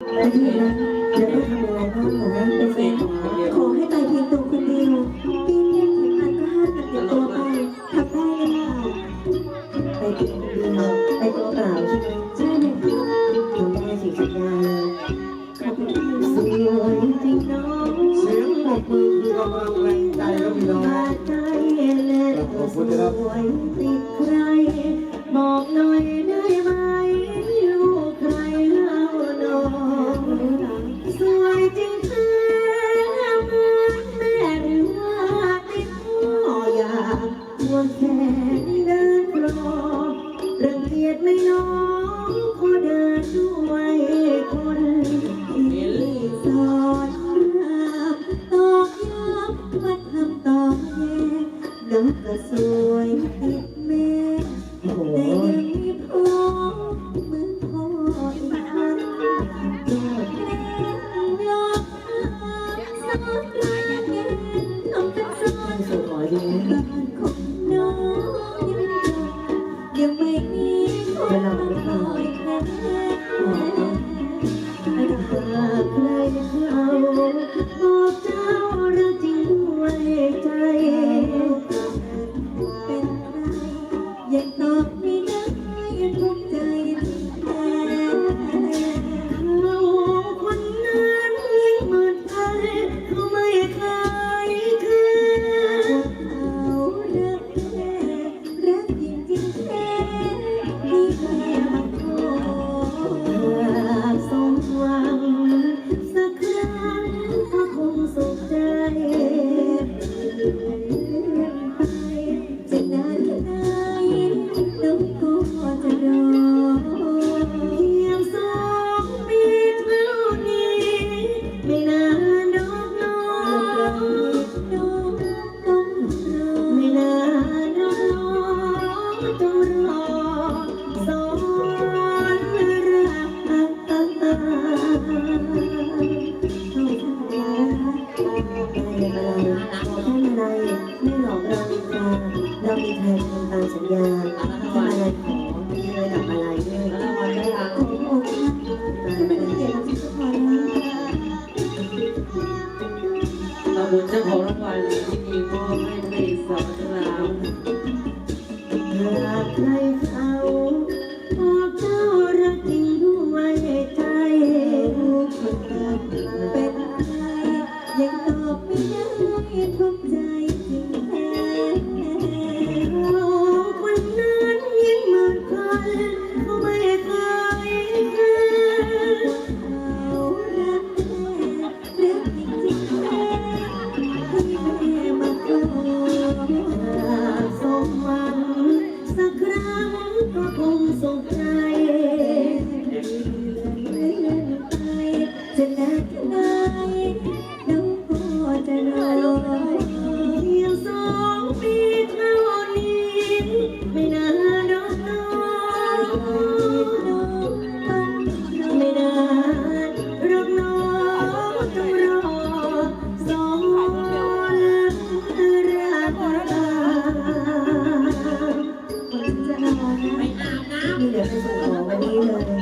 และที่รักจะไม่ทำอะไรพ่อหนูนะเป็นแฟนขอให้ไปเพียงตัวคนเดียวปีนี้เข็มขัดก็ห้ามกันติดตัวไปทำได้เลยค่ะไปเพียงคนเดียวไปตัวเปล่าใช่ไหมใช่เลยค่ะทำได้สิสัญญาเลยขอบคุณที่สวยจริงน้องเสียงปรบมือคือกำลังแรงใจครับพี่น้องมาใจและสวยติดใครบอกหน่อยได้ ก็สวยติดแม่แต่ยังไม่พอเหมือนพ่ออีกครั้งโดดเลนยอมสักครั้งทำเป็นซ่อนสวยดีบ้านของน้องยังงไม่มีคนมาคอยแค่ Not me. เรามีแผนทำตามสัญญาทำอะไรขอไมีระดับมาลายด้วยขอพระองค่า ที่เหลือไปส่งหมอวันนี้เลย